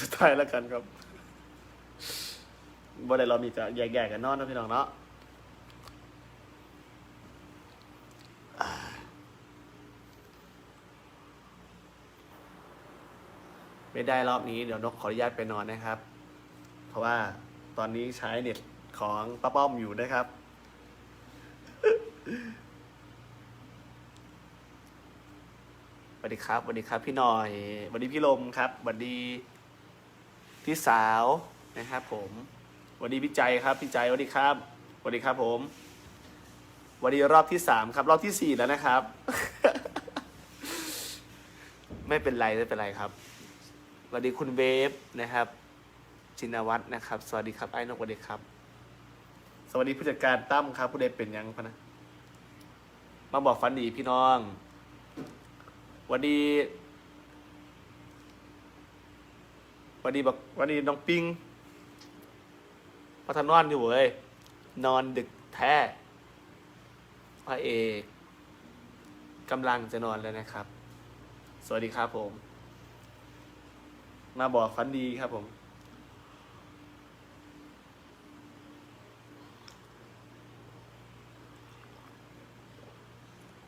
สุดท้ายแล้วกันครับบ่ได้เรามีจะแยกๆกันนอนนะพี่น้องเนาะไม่ได้รอบนี้เดี๋ยวนกขออนุญาตไปนอนนะครับ เพราะว่าตอนนี้ใช้เน็ตของป้าป้อมอยู่นะครับ สวัสดีครับสวัสดีครับ พี่หน่อยสวัสดีพี่ลมครับสวัสดี พี่สาวนะครับผมสวัสดีพี่ใจครับพี่ใจสวัสดีครับสวัสดีครับผมสวัสดีรอบที่สามครับ รอบที่สี่แล้วนะครับ ไม่เป็นไรไม่เป็นไรครับสวัสดีคุณเวฟนะครับชินวัตรนะครับ สวัสดีครับไอ้นกสวัสดีครับ สวัสดีผู้จัดการตั้มครับ ผู้ใดเป็นยังพะนะมาบอกฟันดีพี่น้องวันดี วันดีบอกวันดีน้องปิงพัฒนอนอยู่เว้ยนอนดึกแท้พระเอกกำลังจะนอนแล้วนะครับ สวัสดีครับผม มาบอกฟันดีครับผม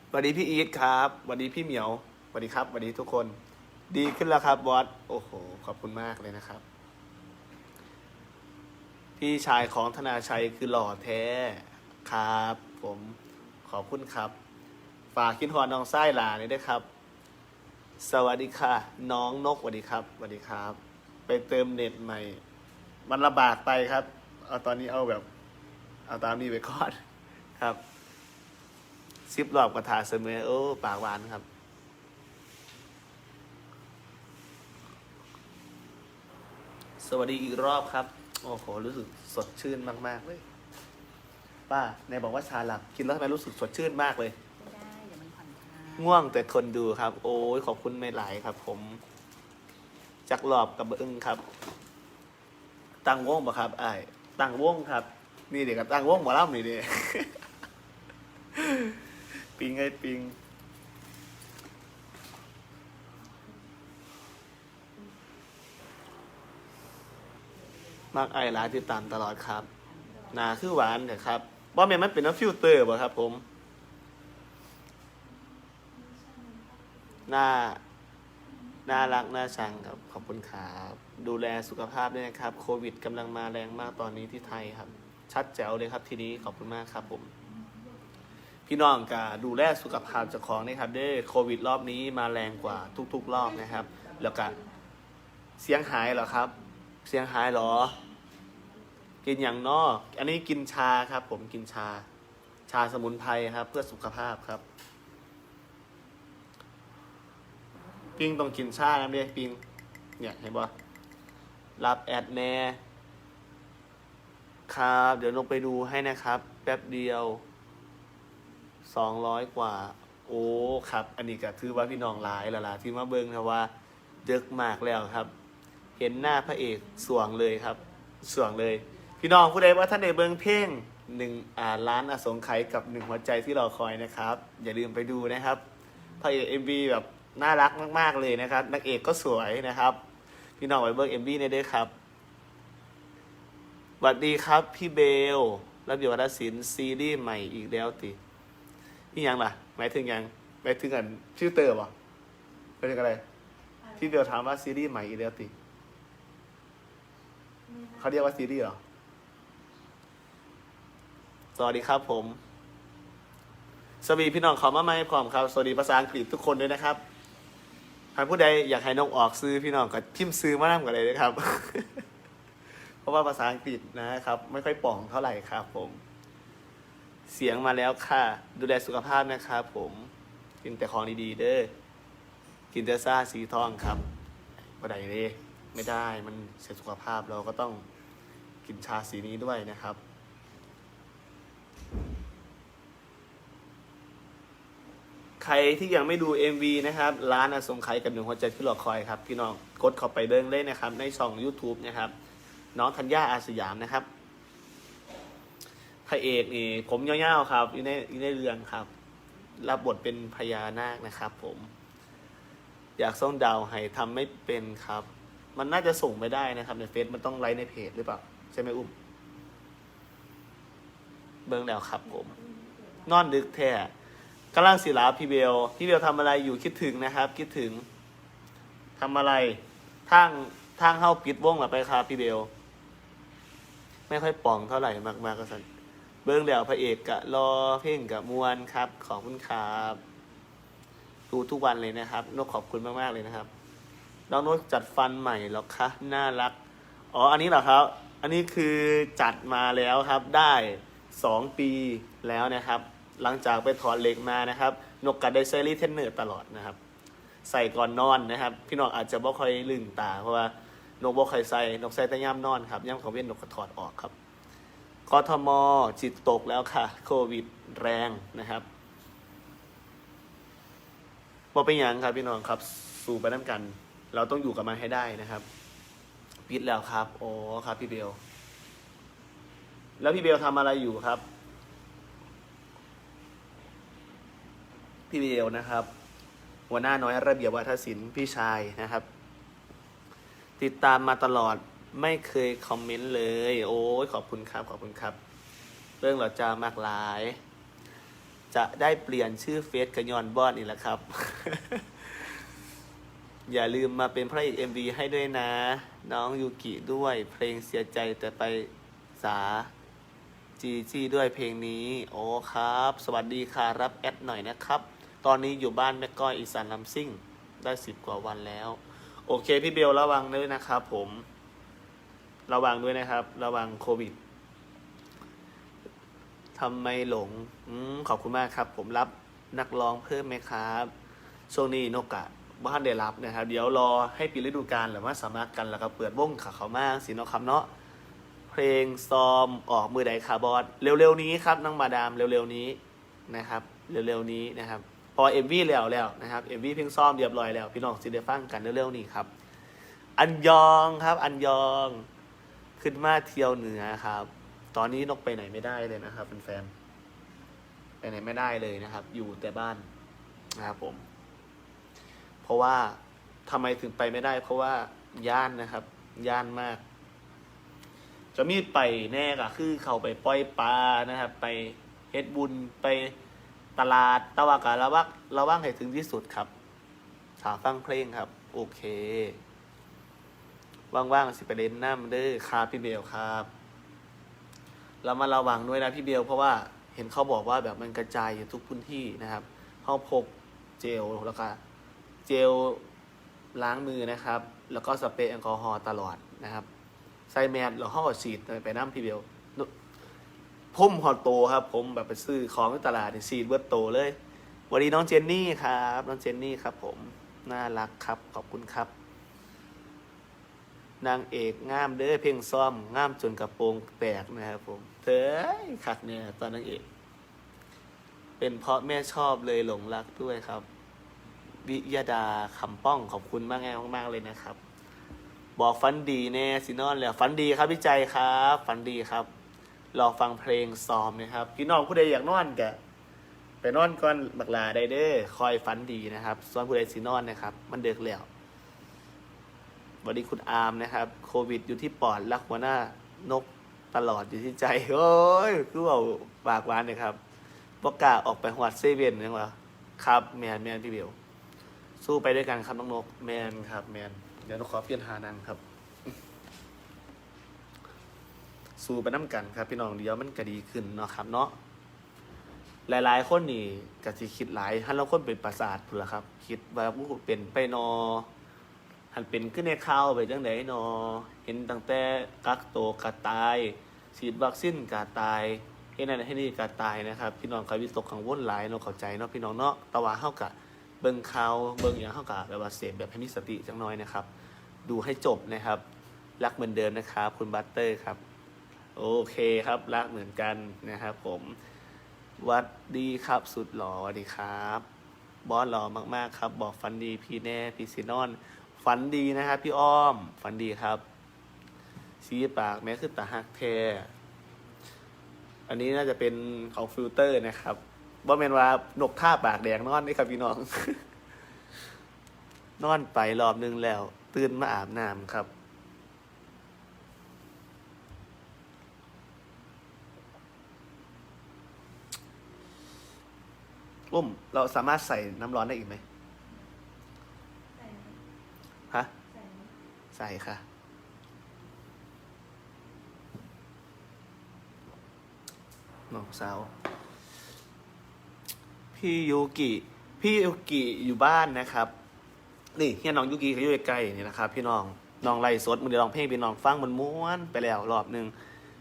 สวัสดีพี่อีทครับสวัสดีพี่เหมียวสวัสดีครับสวัสดีทุกคน ดีขึ้นแล้วครับบอสโอ้โห ขอบคุณมากเลยนะครับ พี่ชายของธนาชัยคือหล่อแท้ครับ ผมขอบคุณครับ ฝากคิดฮอนน้องไส้หลานี่ด้วยครับ สวัสดีค่ะ น้องนกสวัสดีครับสวัสดีครับ ไปเติมเน็ตใหม่ มันลำบากไปครับ เอาตอนนี้เอาแบบ เอาตามนี้ไปก่อนครับซิปรอบกระถาเสมอโอ้ ปากหวานครับ สวัสดีอีกรอบครับ โอ้โห รู้สึกสดชื่นมาก ๆ เลย ป้าในบอกว่าชาหลับกินแล้วทำไมรู้สึกสดชื่นมากเลย ไม่ได้ เดี๋ยวมันผ่อนคลายง่วงแต่คนดูครับ โอ้ยขอบคุณไม่หลายครับ ผม จักรอบกับเอิงครับ ตั้งวงปะครับไอ้ายตั้งวงครับ นี่เด็กกับตั้งวงหมอลำนี่เด็ปิงไอ้ปิง มากไอ้ร้านที่ตามตลอดครับหนาคือหวานเถอะครับว่าแม่นมันเป็นน้ำฟิลเตอร์ป่ครับ ผมน่าน่ารักน่าชังครับ ขอบคุณครับดูแลสุขภาพด้วยนะครับ โควิดกำลังมาแรงมากตอนนี้ที่ไทยครับ ชัดแจ๋วเลยครับทีนี้ขอบคุณมากครับผม พี่น้องกาดูแลสุขภาพเจ้าของนะครับเด้อโควิดรอบนี้มาแรงกว่าทุก ๆ รอบนะครับ แล้วก็เสียงหายเหรอครับ เสียงหายเหรอ กินอย่างนอก อันนี้กินชาครับ ผมกินชา ชาสมุนไพรครับ เพื่อสุขภาพครับ ปิงต้องกินชานะเด้ปิงเนี่ยเห็นปะรับแอดแน่ครับ เดี๋ยวลงไปดูให้นะครับ แป๊บเดียวสองร้อยกว่า โอ้ครับ อันนี้ก็ถือว่าพี่น้องหลายละล่ะที่มาเบิ้งนะว่าเดึกมากแล้วครับ เห็นหน้าพระเอกสวงเลยครับ สวงเลย พี่น้องผู้ใดว่าท่านใดเบิ้งเพลงหนึ่งอ่าล้านอสงไขยกับหนึ่งหัวใจที่รอคอยนะครับ อย่าลืมไปดูนะครับพระเอกเอ็มบีแบบน่ารักมาก ๆ เลยนะครับนักเอกก็สวยนะครับ พี่น้องไปเบิ้งเอ็มบีในด้วยครับสวัสดีครับพี่เบลระเบียบวัฒนศิลป์ซีรีส์ใหม่อีกแล้วตินี่ยังล่ะหมายถึงยังหมายถึงกันชื่อเตอร์ป่ะเป็นอะไรที่เบลถามว่าซีรีส์ใหม่อีกแล้วติเขาเรียกว่าซีรีส์เหรอ สวัสดีครับผม สวีพี่น้องขามาไม่พร้อมครับ สวัสดีภาษาอังกฤษทุกคนด้วยนะครับหากผู้ใดอยากให้นกออกซื้อพี่น้องก็พิมพ์ซื้อมานั่งกันเลยนะครับ เพราะว่าภาษาอังกฤษนะครับ ไม่ค่อยป่องเท่าไหร่ครับ ผม เสียงมาแล้วค่ะ ดูแลสุขภาพนะครับผมกินแต่ของดีๆเด้อกินแต่ซ่าสีทองครับบ่ได้เลยไม่ได้มันเสียสุขภาพเราก็ต้องกินชาสีนี้ด้วยนะครับ ใครที่ยังไม่ดู MV นะครับ ร้านอสงไขยกับหนึ่งหัวใจที่รอคอยครับ พี่น้องกดเข้าไปเดินเล่นนะครับ ในช่อง YouTube นะครับ น้องธัญญาอาสยามนะครับพระเอกนี่ผมยาวๆครับอยู่ในอยู่ในเรื่องครับ รับบทเป็นพญานาคนะครับ ผม อยากส่งดาวให้ทำไม่เป็นครับ มันน่าจะส่งไม่ได้นะครับ ในเฟซมันต้องไลฟ์ในเพจหรือเปล่า ใช่ไหมอุ้ม เบิ่งแล้วครับผม นอนดึกแท้ กำลังศิลาพี่เบลพี่เบลทำอะไรอยู่คิดถึงนะครับ คิดถึงทำอะไรทางทางเข้าปิดวงหรือไปครับพี่เบลไม่ค่อยป่องเท่าไหร่มากๆกก็สันเบิ่งแล้วพระเอกกะรอเพ่งกับมวนครับ ขอบคุณครับดูทุกวันเลยนะครับนกขอบคุณมากๆเลยนะครับน้องนกจัดฟันใหม่หรอคะน่ารักอ๋ออันนี้เหรอครับ อันนี้คือจัดมาแล้วครับได้สองปีแล้วนะครับ หลังจากไปถอดเหล็กมานะครับ นกกัดได้เซรีเทนเนอร์ตลอดนะครับ ใส่ก่อนนอนนะครับ พี่น้องอาจจะบ่ค่อยลืมตา เพราะว่านกบ่ค่อยใส่นกใส่แต่ย่ำนอนครับย่ำของเว้นนกก็ถอดออกครับกทมจิตตกแล้วค่ะ โควิดแรงนะครับบ่เป็นหยังครับพี่น้องครับ สู่ไปน้ำกัน เราต้องอยู่กับมันให้ได้นะครับปิดแล้วครับ โอ้ครับพี่เบล แล้วพี่เบลทำอะไรอยู่ครับ พี่เบลนะครับ หัวหน้าน้อยระเบียบวัฒนศิลป์พี่ชายนะครับ ติดตามมาตลอดไม่เคยคอมเมนต์เลย โอ้ยขอบคุณครับ ขอบคุณครับ เรื่องเราจะมากหลาย จะได้เปลี่ยนชื่อเฟซกระยอนบอนอีกแล้วครับ อย่าลืมมาเป็นพระเอกเอ็มวีให้ด้วยนะ น้องยูกิด้วยเพลงเสียใจแต่ไปสาจีจีด้วยเพลงนี้ โอ้ครับ สวัสดีค่ะรับแอดหน่อยนะครับ ตอนนี้อยู่บ้านแม่ก้อยอีสานลำซิ่ง ได้สิบกว่าวันแล้ว โอเคพี่เบลระวังด้วยนะครับผม ระวังด้วยนะครับ ระวังโควิดทำไมหลงอขอบคุณมากครับ ผมรับนักร้องเพิ่มไหมครับช่วงนี้นกกะบ้านได้รับนะครับ เดี๋ยวรอให้ปีฤดูกาลหรือว่าสามารถกันแล้วก็เปิดวงขาเขามากสินาะครับเนาะเพลงซอมออกมือใดคาร์บอนเร็วๆนี้ครับน้องมาดามเร็วๆนี้นะครับ เร็วๆนี้นะครับ พอเอ็มวีแล้วแล้วนะครับเอ็มวีเพลงซ้อมเรียบร้อยแล้วพี่น้องสิได้ฟังกันเร็วๆนี้ครับ อันยองครับ อันยองขึ้นมาเที่ยวเหนือครับ ตอนนี้นกไปไหนไม่ได้เลยนะครับแฟนๆไปไหนไม่ได้เลยนะครับ อยู่แต่บ้านนะครับผม เพราะว่าทำไมถึงไปไม่ได้ เพราะว่าย่านนะครับ ย่านมาก จะมีไปแน่ก็คือเขาไปปล่อยปลานะครับ ไปเฮ็ดบุญไป ตลาดตะวันการระวังระวังให้ถึงที่สุดครับถาฟังเพลงครับ โอเค ว่างๆสิไปเล่นน้ำเด้อครับพี่เบลครับเรามาระวังด้วยนะพี่เบลเพราะว่าเห็นเขาบอกว่าแบบมันกระจายอยู่ทุกพื้นที่นะครับเขาพกเจลแล้วก็เจลล้างมือนะครับ แล้วก็สเปรย์แอลกอฮอล์ตลอดนะครับ ใส่แมสแล้วห้องฉีดไปน้ำพี่เบล นุผมหอดโตครับ ผมแบบไปซื้อของที่ตลาดนี่ฉีดเบิร์ตโตเลยวัสดีน้องเจนนี่ครับ น้องเจนนี่ครับ ผมน่ารักครับขอบคุณครับ นางเอกงามเด้อเพลงซ่อมงามจนกระโปรงแตกนะครับผมเธอขัดเนี่ยตอนนางเอก เป็นเพราะแม่ชอบเลยหลงรักด้วยครับ วิยดาคำป้องขอบคุณมากแง่มากๆเลยนะครับ บอกฟันดีแน่สินอนแล้วฟันดีครับพี่ใจครับ ฟันดีครับ รอฟังเพลงซ้อมนะครับ พี่น้องผู้ใดอยากนอนกะไปนอนก่อนบักลาได้เด้อคอยฟันดีนะครับส่วนผู้ใดสินอนนะครับ มันเดือกแล้วสวัสดีคุณอาร์มนะครับ โควิดอยู่ที่ปอดรักหัวหน้านกตลอดอยู่ที่ใจ โอ้ยคือเอาปากหวานเลยครับบอกกาออกไปหวัดเซเว่นยังวะครับ แมนแมนพี่เบลสู้ไปด้วยกันครับน้องนกแมนครับ แมนเดี๋ยวนกขอเปลี่ยนหานังครับ สู้ไปน้ำกันครับพี่น้องเดียวมันก็ดีขึ้นเนาะครับเนาะหลายๆ คนนี่ก็สิคิดหลายฮันเราคนเป็นประสาทพุ่นละครับ คิดว่าผู้เป็นไปนอหันเป็นขึ้นในข่าวไปจังไดเนอเห็นตั้งแต่กักโตวกะตายฉีดวัคซีนกะตายเฮ็ดนั่นให้นี่กะตายนะครับ พี่น้องก็วิตกกังวลหลายเนาะเข้าใจเนาะพี่น้องเนาะต่ว่าเฮากะเบิ่งข่าวเบิ่งหยังเฮากะแบบว่าเสพแบบให้มีสติจังน้อยนะครับ ดูให้จบนะครับ รักเหมือนเดิมนะครับ คุณบัตเตอร์ครับ โอเคครับ รักเหมือนกันนะครับผมวัดดีครับสุดหล่อวัสดีครับ บอสหล่อมากๆครับ บอกฟันดีพี่แน่พี่ซีนอน ฝันดีนะครับพี่อ้อม ฝันดีครับชี้ปากแม้คือตาหักแท้อันนี้น่าจะเป็นของฟิลเตอร์นะครับว่าเป็นว่านกท่าปากแดงนอนนี่ครับพี่น้อง นอนไปรอบนึงแล้ว ตื่นมาอาบน้ำครับุ้ม เราสามารถใส่น้ำร้อนได้อีกไหมฮะใส่ค่ะ น้องสาว พี่ยูกิ พี่ยูกิอยู่บ้านนะครับ นี่เฮียน้องยูกิเขาอยู่ใกล้ๆนี่นะครับ พี่น้อง น้องไล่สดมึงเดี๋ยวลองเพลงพี่น้องฟังมันม้วนไปแล้วรอบหนึ่ง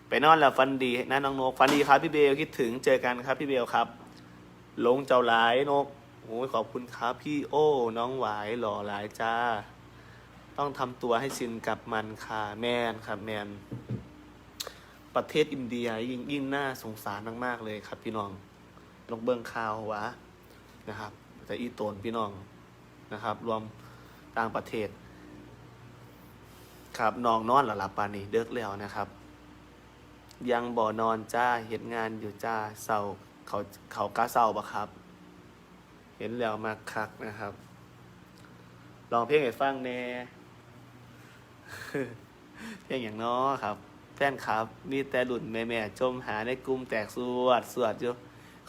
ไปนอนแล้วฟันดีนะน้องโนกฟันดีครับพี่เบลคิดถึงเจอกันครับพี่เบลครับ ลงเจ้าหลายนกโอ้ยขอบคุณครับพี่โอ้ น้องหวายหล่อหลายจ้า ต้องทำตัวให้ชินกับมันค่ะแมนครับแมนประเทศอินเดียยิ่งยิ่งน่าสงสารมากๆเลยครับพี่น้องลองเบิ้งข่าววะนะครับแต่อีโตนพี่น้องนะครับ รวมต่างประเทศ ครับน้องนอนหลับปานนี้เดิกแล้วนะครับ ยังบ่อนอนจ้าเห็นงานอยู่จ้าเศร้า เขาเขากล้าเศร้าปะครับ เห็นแล้วมาคักนะครับ ลองเพลงให้ฟังแน่เพลงอย่างน้อครับแฟนครับ มีแต่หลุนแม่แม่จมหาในกลุ่มแตกสวดสวดอยู่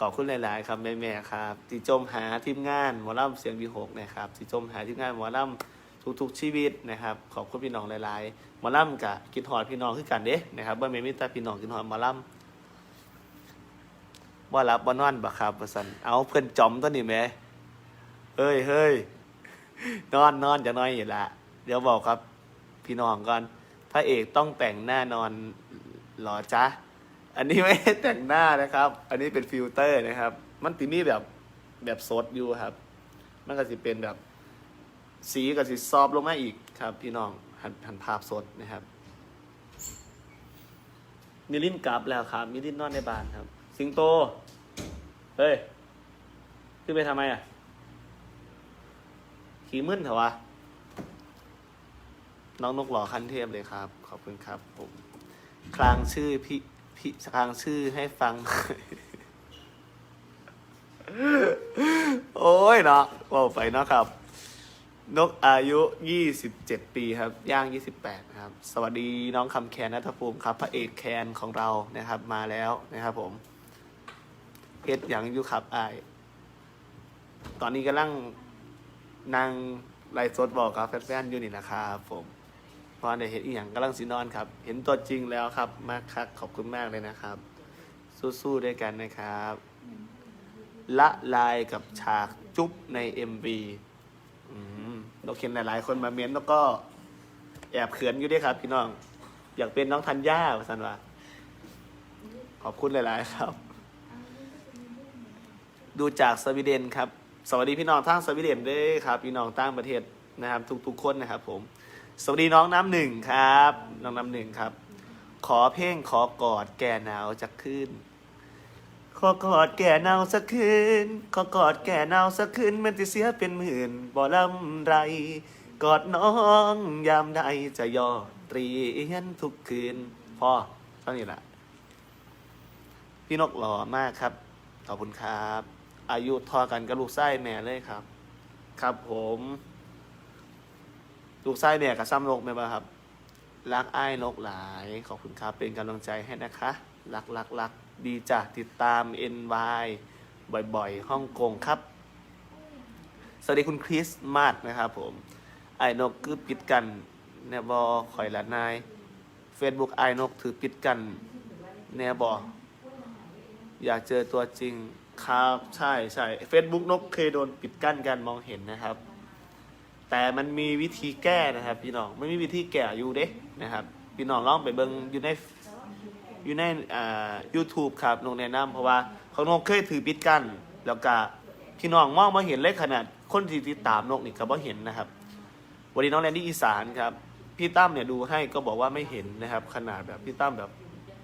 ขอบคุณหลาย ๆ ครับแม่แม่ครับที่จมหาทีมงานหมอลำเสียงวีหกนะครับที่จมหาทีมงานหมอลำทุก ๆ ชีวิตนะครับ ขอบคุณพี่น้องหลาย ๆ หมอลำกับกินหอดพี่น้องคือกันเด้นะครับบ่แม่มีแต่พี่น้องกินหอดหมอลำ บ่รับบ่นอนบ่ครับว่าซั่นเอาเพิ่อนจอมตัวนี้แหมเฮ้ยเฮ้ยนอนนอนจะน้อยอยู่ละเดี๋ยวบอกครับ พี่น้องก่อนพระเอกต้องแต่งหน้านอนหรอจ๊ะ อันนี้ไม่ได้แต่งหน้านะครับ อันนี้เป็นฟิลเตอร์นะครับ มันติมีแบบแบบสดอยู่ครับ มันก็สิเป็นแบบ สีก็สิซอบลงมาอีกครับ พี่น้องหันหันภาพสดนะครับ มิลินกลับแล้วครับ มิลินนอนในบ้านครับ สิงโต เฮ้ย ขึ้นไปทำไมอะ ขี่มึนเถอะวะ น้องนกหล่อคันเทพเลยครับ ขอบคุณครับผมคลางชื่อพี่พี่คลางชื่อให้ฟัง โอ้ยเนาะว่าไปเนาะครับ นกอายุ 27 ปีครับ ย่าง 28 นะครับ สวัสดีน้องคำแคนนัทภูมิครับ พระเอกแคนของเรานะครับ มาแล้วนะครับผม เฮ็ดอย่างอยู่ครับอาย ตอนนี้กำลังนั่งไลฟ์สดบอกครับแฟนๆอยู่นี่นะครับผมเพราะได้เห็นอีหยังกำลังสินอนครับ เห็นตัวจริงแล้วครับ มากครับขอบคุณมากเลยนะครับ สู้ๆด้วยกันนะครับ ละลายกับฉากจุ๊บใน MV อืมเราเห็นหลายๆ คนมาเม้นแล้วก็แอบเขินอยู่ด้วยครับ พี่น้อง อยากเป็นน้องธัญญาสันว่าขอบคุณหลาย ๆ ครับ ดูจากสวีเดนครับ สวัสดีพี่น้องทางสวีเดนด้วยครับ พี่น้องต่างประเทศนะครับ ทุกๆคนนะครับผม สวัสดีน้องน้ำหนึ่งครับ น้องน้ำหนึ่งครับ ขอเพลงขอกอดแก่หนาวจะขึ้น ขอกอดแก่หนาวสักคืน ขอกอดแก่หนาวสักคืนมันจะเสียเป็นหมื่นบ่ลำไร กอดน้องยามใดจะยอดเรียนทุกคืนพ่อเท่านี้แหละพี่นกหล่อมากครับ ขอบคุณครับ อายุทอกันกับลูกไส้แม่เลยครับ ครับผม ลูกไส้แม่กับซ้ำนกไหมบ้าครับ รักไอ้นกหลาย ขอบคุณครับ เป็นกำลังใจให้นะคะ รักรักรักดีจ้ะติดตาม NY บ่อยๆฮ่องกงครับ สวัสดีคุณคริสมาสนะครับผม ไอ้นกคือปิดกันแนบอข่อยละนาย Facebook ไอ้นกถือปิดกัน แนบออยากเจอตัวจริง ครับใช่ใช่ Facebook นกเคยโดนปิดกั้นการมองเห็นนะครับ แต่มันมีวิธีแก้นะครับพี่น้องไม่มีวิธีแก้อยู่เด้นะครับ พี่น้องลองไปเบิ่งอยู่ในอยู่ในอ่า YouTube ครับนงแนะนำเพราะว่าของนกเคยถือปิดกั้นแล้วก็พี่น้องมองมาเห็นเลยขนาดคนที่ติดตามนกนี่ก็บ่เห็นนะครับวันนี้น้องแลนดี้อีสานครับพี่ตั้มเนี่ยดูให้ก็บอกว่าไม่เห็นนะครับ ขนาดแบบพี่ตั้มแบบ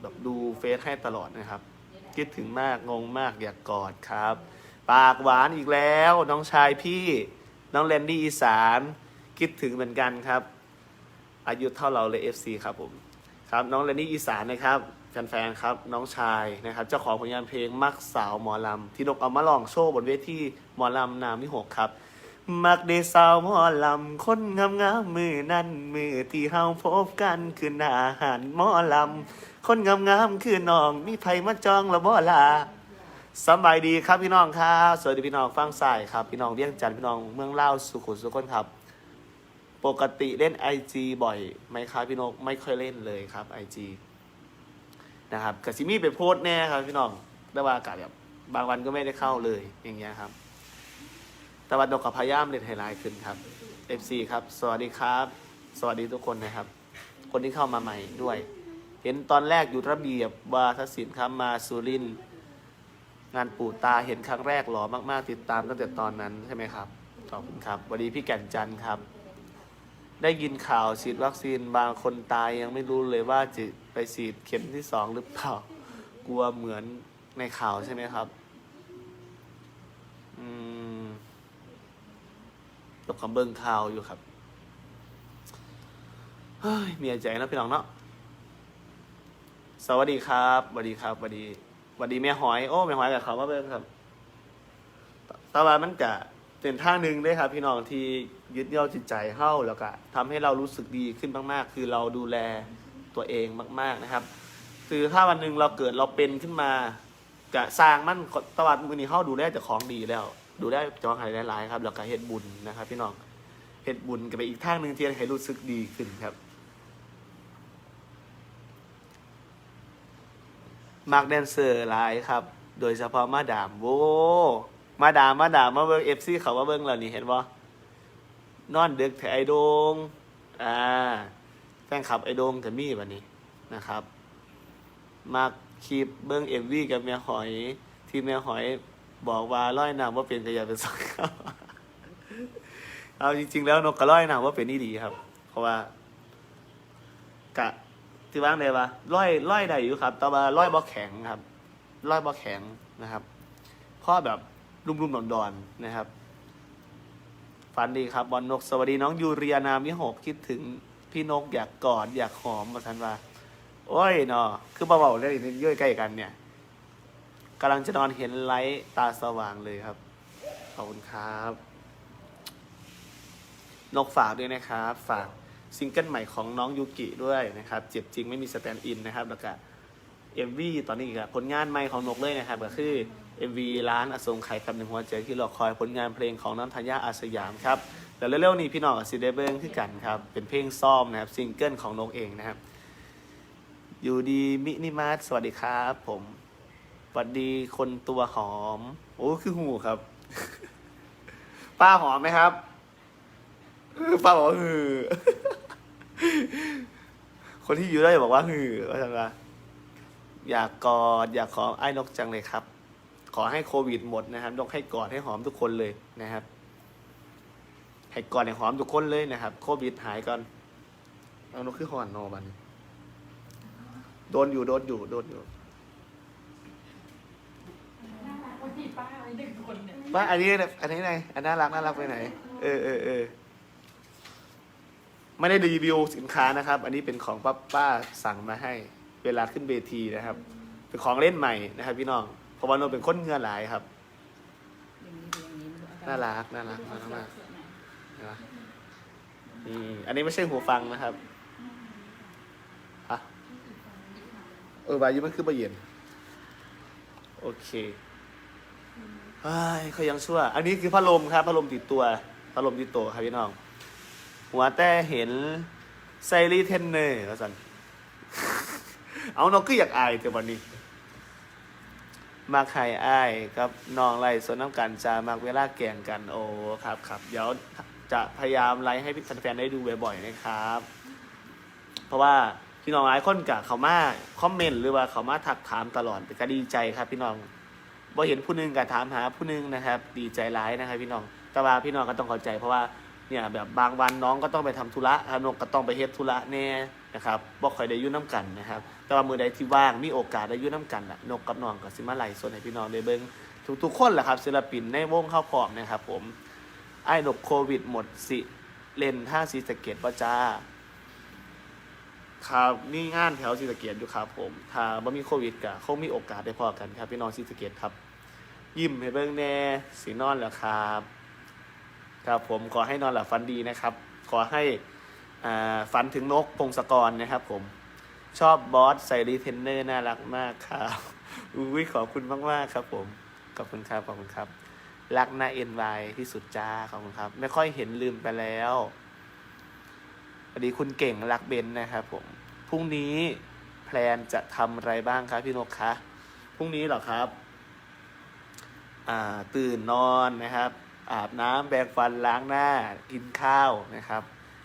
แบบดูเฟซให้ตลอดนะครับ คิดถึงมากงงมากอยากกอดครับ ปากหวานอีกแล้ว น้องชายพี่น้องแลนดี้อีสาน คิดถึงเหมือนกันครับ อายุเท่าเราเลย FC ครับผมครับน้องแลนดี้อีสานนะครับแฟนๆครับน้องชายนะครับ เจ้าของผลงานเพลงมักสาวหมอลำ ที่นกเอามาลองโชว์บนเวทีหมอลำนามวิหกครับ มักได้สาวหมอลำ คนงามงามมือนั่นมือที่เฮาพบกันคือหน้าอาหารหมอลำ คนงามงามๆคือน้อง มีไผมาจองละบ่ลาสบายดีครับพี่น้องครับสวัสดีพี่น้องฟังสายครับ พี่น้องเวียงจันทร์พี่น้องเมืองเล่าวสุขุมสุขคนครับ ปกติเล่น IG บ่อยไหมครับพี่นกไม่ค่อยเล่นเลยครับ IG นะครับกสิมีไปโพสต์แน่ครับพี่น้องแต่ว่าอากาศแบบบางวันก็ไม่ได้เข้าเลยอย่างเงี้ยครับ แต่วันนกกับพยายามเล่นไฮไลท์ขึ้นครับ FC ครับ สวัสดีครับ สวัสดีทุกคนนะครับ คนที่เข้ามาใหม่ด้วย เห็นตอนแรกอยู่ระเบียบวาทศิลป์ครับมาสุรินงานปู่ตาเห็นครั้งแรกหล่อมากๆ ติดตามตั้งแต่ตอนนั้นใช่ไหมครับขอบคุณครับสวัสดีพี่แก่นจันทร์ครับ ได้ยินข่าวฉีดวัคซีนบางคนตายยังไม่รู้เลยว่าจะไปฉีดเข็มที่สองหรือเปล่ากลัวเหมือนในข่าวใช่ไหมครับอืมตกคำเบิ้งข่าวอยู่ครับเฮ้ยเมียใจนะพี่น้องเนาะ สวัสดีครับสวัสดีครับสวัสดีสวัสดีแม่หอย โอ้แม่หอยกับเขามาเบิ้งครับตแตว่ามันจะเป็นทางหนึ่งเด้วยครับ พี่น้องที่ยึดเหนี่ยวจิตใจเข้าแล้วก็ทำให้เรารู้สึกดีขึ้นมากๆ คือเราดูแลตัวเองมาก ๆนะครับ คือถ้าวันหนึ่งเราเกิดเราเป็นขึ้นมาจะสร้างมันตะวันมือนี้เข้าดูได้จากของดีแล้ว ดูได้จองใครหลายๆครับ แล้วก็เฮ็ดบุญนะครับ พี่น้องเฮ็ดบุญก็ไปอีกทางหนึ่งที่ให้รู้สึกดีขึ้นครับ มักแดนเซอร์หลายครับ โดยเฉพาะมาดามโวมาดามมาดามมาเบิ่งเอฟซีเขามาเบิ่งแล้วนี่เห็นบ่นอนเดึกแถไอโดงอ่าแฟนคลับไอโดงจะมีแบบนี้นะครับ มักคลิปเบิ่งเอ็มวีกับแม่หอย ที่แม่หอยบอกว่าร้อยหน้ำว่าเป็นกระยาเป็นสองเขาเอาจริง ๆ แล้วนกกระร้อยหน้ำว่าเป็นนี่ดีครับ เพราะว่ากะ ที่ว่างเลยว่าร้อยร้อยได้อยู่ครับ แต่ว่าร้อยบ่แข็งครับร้อยบ่แข็งนะครับข้อแบบรุ่มๆดอนๆนะครับฝันดีครับบอลนกสวัสดีน้องยูเรียนามิหกคิดถึงพี่นกอยากกอดอยากหอมมาทันว่าโอ้ยเนาะคือเบาๆเลยเย่อยใกล้กันเนี่ยกำลังจะนอนเห็นไลท์ตาสว่างเลยครับ ขอบคุณครับ นกฝากด้วยนะครับ ฝาก ซิงเกิลใหม่ของน้องยูกิด้วยนะครับเจ็บจริงไม่มีสแตนด์อินนะครับแล้วก็เอ็มวีตอนนี้ก็ผลงานใหม่ของนกเลยนะครับก็คือ MV ร้านอสงไข่คำหนึ่งหัวใจที่รอคอยผลงานเพลงของน้องธัญญาอาสยามครับแต่เร็วๆนี้พี่น้องกับซีเดเบิ้งคือกันครับเป็นเพลงซ่อมนะครับซิงเกิลของนกเองนะครับอยู่ดีมินิมาร์ทสวัสดีครับผมสวัสดีคนตัวหอม โอ้คือหูครับ ป้าหอมไหมครับ ป้าบอกว่าฮือ คนที่อยู่ได้บอกว่าฮือว่าจังว่าอยากกอดอยากขอไอ้นกจังเลยครับ ขอให้โควิดหมดนะครับนกให้กอดให้หอมทุกคนเลยนะครับให้กอดให้หอมทุกคนเลยนะครับ โควิดหายก่อนเอานกคือหอนโนบัดนโดนอยู่โดนอยู่โดนอยู่วันที่ป้าไอ้หนึ่งคนเนี่ยว่าอันนี้อันนี้ไหนอันน่ารักน่ารักไปไหน เออเออเออ ไม่ได้รีวิวสินค้านะครับ อันนี้เป็นของป้าป้าสั่งมาให้เวลาขึ้นเวทีนะครับ เป็นของเล่นใหม่นะครับ พี่น้องเพราะว่าโนเป็นคนเหงื่อหลายครับอย่างนี้อย่างนี้น่ารักน่ารักน่ารักมากเห็นปะนี่อันนี้ไม่ใช่หูฟังนะครับอะเออบายุมันคือบาเย็น โอเคเฮ้ยเขายังชั่ว อันนี้คือพัดลมครับพัดลมติดตัวพัดลมติดตัวครับพี่น้อง หัวแต่เห็นไซรีเทนเนอร์แล้วสันเอานกก็อยากอายแต่วันนี้ มาไข่อ้ายกับน้องไล่สวนน้ำกันจะมักเวลาแก่งกันโอ้ครับครับเดี๋ยวจะพยายามไลฟ์ให้พี่แฟนได้ดูบ่อยๆนะครับ เพราะว่าพี่น้องหลายคนกับเขามาคอมเมนต์หรือว่าเขามาทักถามตลอดก็ดีใจครับ พี่น้องบ่เห็นผู้หนึงกับถามหาผู้หนึงนะครับ ดีใจร้ายนะครับ พี่น้องแต่ว่าพี่น้องก็ต้องเข้าใจเพราะว่า เนี่ยแบบบางวันน้องก็ต้องไปทำธุระครับนกก็ต้องไปเฮ็ดธุระแน่นะครับบ่ค่อยได้ยุ่น้ำกันนะครับ แต่ว่ามือใดที่ว่างมีโอกาสได้ยุ่น้ำกันน่ะนกกับน้องก็สิมาไลส่วนให้พี่น้องได้เบิ่งทุกๆคนแหละครับศิลปินในวงข้าพร้อมนะครับผมไอ้นกโควิดหมดสิเล่นท่าสีสเก็ดว่าจ้าครับนี่งานแถวศรีสเกดอยู่ครับผมถ้าบ่มีโควิดก็คงมีโอกาสได้พอกันครับพี่น้องศรีสเกดครับ ยิ้มให้เบิ่งแน่สีนอนแล้วครับ ครับผมขอให้นอนหลับฝันดีนะครับ ขอให้ฝันถึงนกพงศกรนะครับผมชอบบอสใส่รีเทนเนอร์น่ารักมากครับอุ้ยขอบคุณมากๆครับ ผมขอบคุณครับขอบคุณครับ รักหน้าเอ็นไวที่สุดจ้าขอบคุณครับ ไม่ค่อยเห็นลืมไปแล้วสวัสดีคุณเก่งรักเบนนะครับผมพรุ่งนี้แพลนจะทำอะไรบ้างครับพี่นกคะพรุ่งนี้เหรอครับ อ่าตื่นนอนนะครับ อาบน้ำแปรงฟันล้างหน้ากินข้าวนะครับ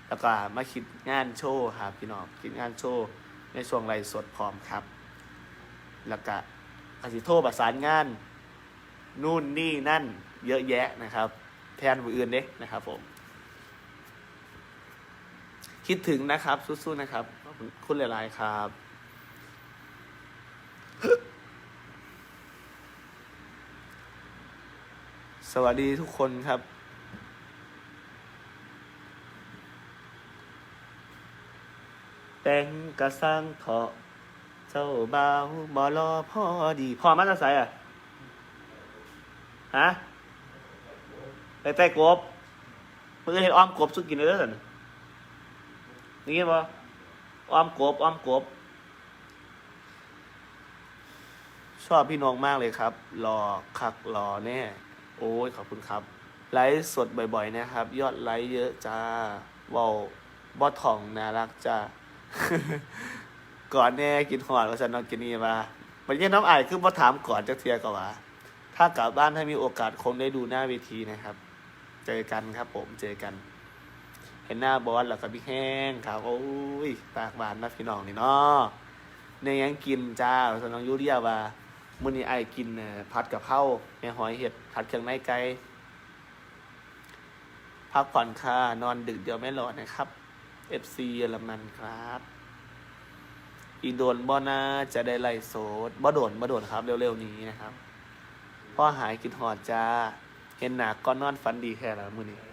แล้วก็มาคิดงานโชว์ครับพี่น้องคิดงานโชว์ในช่วงไลฟ์สดพร้อมครับ แล้วก็อาสิโทรประสานงาน นู่นนี่นั่นเยอะแยะนะครับ แทนผู้อื่นเด้นะครับผม คิดถึงนะครับสู้ๆนะครับ คุณหลายๆครับ สวัสดีทุกคนครับ แต่งกระสังเถาะเจ้าบ่าวบ่รอพ่อดีพ่อมาจากไสอะ ฮะ ไปใต้กบเพื่อเห็นอ้อมกบสุกินเลยเด้อสันนี่บ่อ้อมกบอ้อมกบ ชอบพี่น้องมากเลยครับ รอคักรอแน่ โอ้ยขอบคุณครับ ไลฟ์สดบ่อยๆนะครับ ยอดไลค์เยอะจ้าว้าบอถ่องน่ารักจ้าก่อนแน่กินหอดว่าฉันนองกินนี่มามันยังน้ำอายคือมาถามก่อนจะเทียก่อนว่าถ้ากลับบ้านถ้ามีโอกาสคงได้ดูหน้าเวทีนะครับ เจอกันครับผมเจอกัน เห็นหน้าบอสแล้วก็พี่แห้งครับโอ้ยปากหวานนะพี่น้องนี่เนาะในยังกินจ้าสนองยูเรียว่า มื้อนี้ไอ้กินผัดกะเพราแม่หอยเห็ดผัดเครื่องในไก่พักผ่อนค่ะนอนดึกเดี๋ยวไม่หลอดนะครับ FC เยอรมันครับ อีโดนบ่นาจะได้ไล่โสดบ่โดนบ่โดนครับ เร็วๆนี้นะครับพ่อหายกินหอดจ้าเห็นหนาก้อนนอนฟันดีแค่ละมือนี้